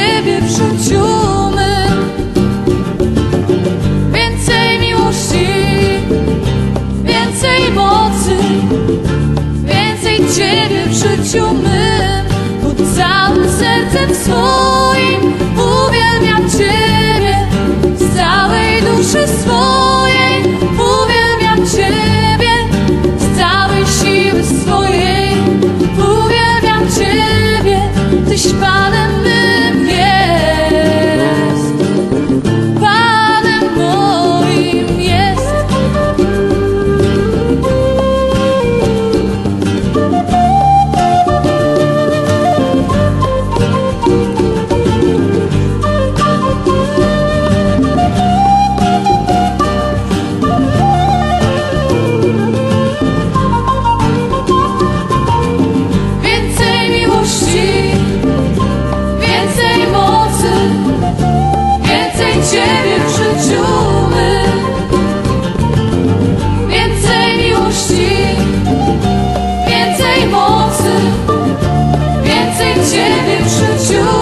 ciebie w życiu. ciebie w życiu.